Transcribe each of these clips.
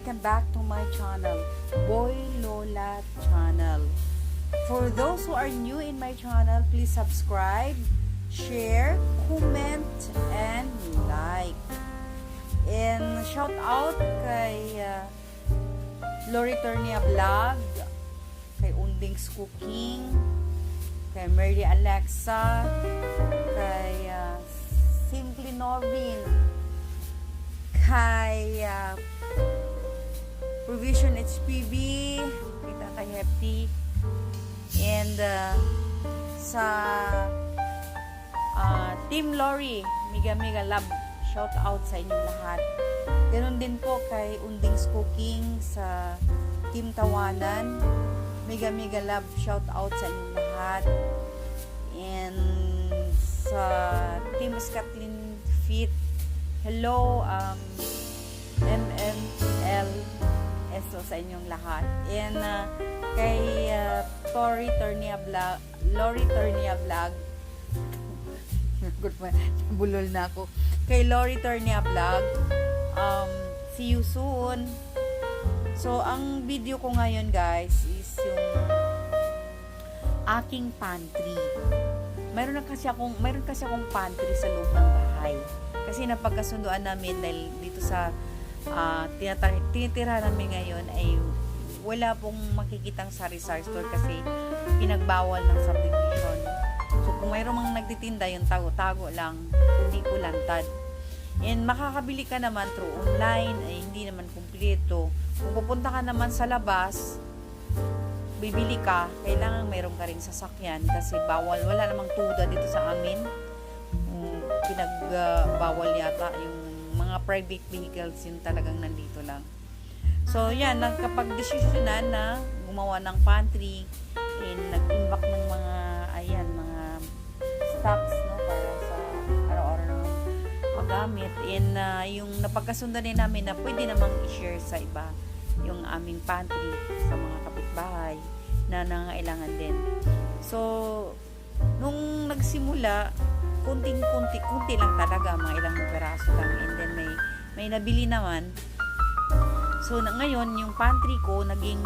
Welcome back to my channel, Boy Lola Channel. For those who are new in my channel, please subscribe, share, comment, and like. And shout out kay uh, Lori Turnia Vlog, kay Unding's Cooking, kay Mary Alexa, kay uh, Simply Norvin, kay uh, Provision HPB, kita kay Hefty, and uh, sa uh, Team Lori, Miga Miga Love, shout out sa inyong lahat. Ganon din po kay Unding's Cooking sa Team Tawanan, Miga Miga Love, shout out sa inyong lahat. And sa Team Scotland Fit, hello, um, MML eso sa inyong lahat. And uh, kay uh, Tori Turnia Vlog, Lori Turnia Vlog, good bulol na ako. Kay Lori Turnia Vlog, um, see you soon. So, ang video ko ngayon guys is yung aking pantry. Mayroon na kasi akong, mayroon kasi akong pantry sa loob ng bahay. Kasi napagkasunduan namin dahil dito sa uh, tinitira namin ngayon ay wala pong makikitang sari-sari store kasi pinagbawal ng subdivision. So, kung mayroong mga nagtitinda, yung tago-tago lang, hindi po lantad. And makakabili ka naman through online, ay hindi naman kumpleto. Kung pupunta ka naman sa labas, bibili ka, kailangan mayroon ka rin sasakyan kasi bawal, wala namang tuda dito sa amin. Um, pinagbawal yata yung mga private vehicles yun talagang nandito lang. So, yan, nagkapag-desisyonan na gumawa ng pantry and nag-imbak ng mga, ayan, mga stocks, no, para sa araw-araw ng magamit. And uh, yung napagkasundan din namin na pwede namang i-share sa iba yung aming pantry sa mga kapitbahay na nangailangan din. So, nung nagsimula, kunting-kunti, kunti lang talaga, mga ilang peraso lang. And may, nabili naman. So, na, ngayon, yung pantry ko, naging,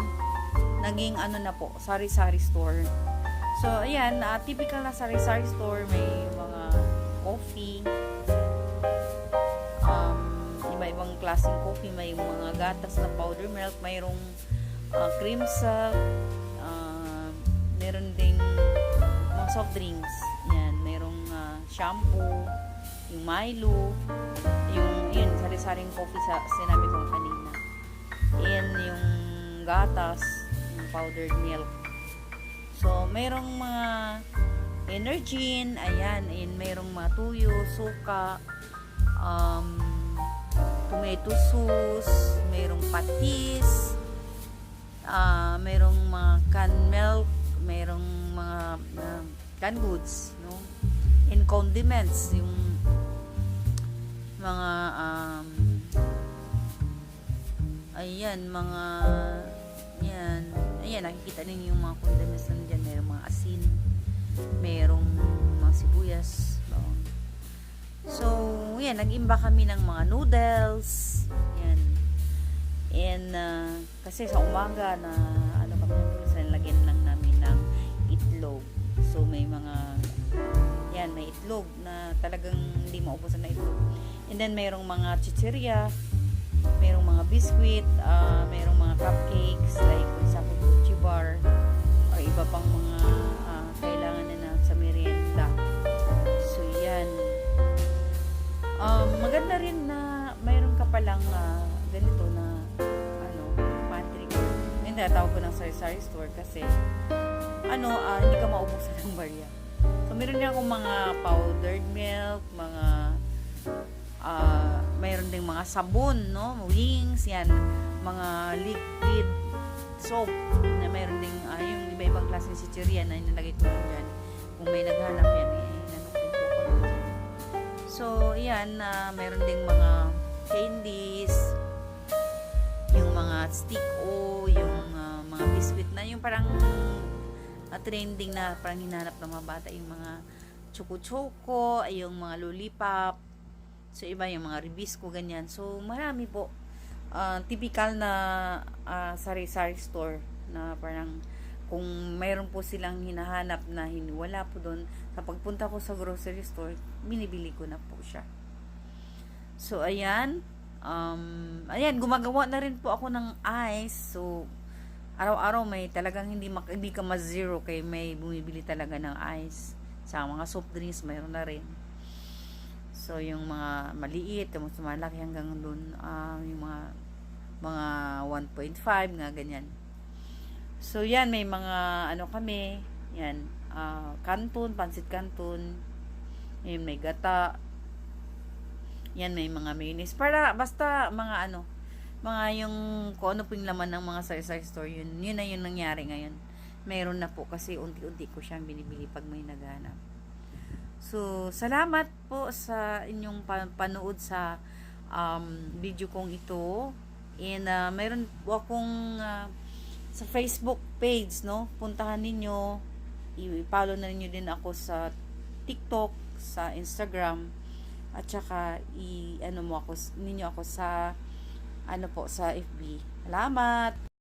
naging ano na po, sari-sari store. So, ayan, uh, typical na sari-sari store, may mga coffee, um, iba-ibang klaseng coffee, may mga gatas na powder milk, mayroong uh, cream silk, uh, meron ding mga soft drinks, yan, merong uh, shampoo, yung Milo, yung yun, sari-saring coffee sa sinabi ko kanina. And yung gatas, yung powdered milk. So, merong mga Energin, ayan, and merong mga tuyo, suka, um, tomato sauce, merong patis, uh, merong mga canned milk, merong mga uh, canned goods, no? And condiments, yung mga um, ayan, mga yan, ayan, nakikita ninyo yung mga condiments na dyan, merong mga asin, merong mga sibuyas, bawang. So, yan, nag-imba kami ng mga noodles, yan. And, uh, kasi sa umaga na, ano kami noodles, nalagyan lang namin ng itlog. So, may mga, yan, may itlog na talagang hindi maubusan na itlog. And then, mayroong mga chichirya, mayroong mga biscuit, uh, mayroong mga cupcakes, like, for example, Gucci bar, or iba pang mga uh, kailangan na, na sa merienda. So, yan. Um, maganda rin na mayroon ka palang uh, ganito na ano, pantry. Hindi, tawag ko ng sari-sari store kasi ano, uh, hindi ka maubusan ng barya. So, meron din akong mga powdered milk, mga uh, mayroon ding mga sabon, no? Wings, yan. Mga liquid soap na mayroon ding uh, yung iba-ibang klaseng chichirya na inilagay ko dyan. Kung may naghanap yan, eh, po ko dyan. So, yan, uh, mayroon ding mga candies, yung mga stick o, yung uh, mga biscuit na yung parang uh, trending na parang hinanap ng mga bata yung mga choco-choco, yung mga lollipop, so iba yung mga ribisco, ganyan. So, marami po ah, typical na ah, sari-sari store na parang kung mayroon po silang hinahanap na wala po doon, sa pagpunta ko sa grocery store, binibili ko na po siya. So, ayan. Um, ayan, gumagawa na rin po ako ng ice. So, araw-araw may talagang hindi, mak- hindi ka ma-zero kay may bumibili talaga ng ice. Sa mga soft drinks, mayroon na rin. So, yung mga maliit, yung mas hanggang doon, ah, yung mga mga 1.5, nga ganyan. So, yan, may mga, ano kami, yan, ah, kanton, pansit kanton, yan, may gata, yan, may mga mayonnaise. Para, basta, mga ano, mga yung, kung ano po laman ng mga sari-sari store, yun, yun na yung nangyari ngayon. Meron na po kasi unti-unti ko siyang binibili pag may naghanap. So, salamat po sa inyong pa- panood sa um, video kong ito. And uh, mayroon po akong uh, sa Facebook page, no? Puntahan ninyo. I-follow na ninyo din ako sa TikTok, sa Instagram. At saka i ano mo ako ninyo ako sa ano po sa FB. Salamat.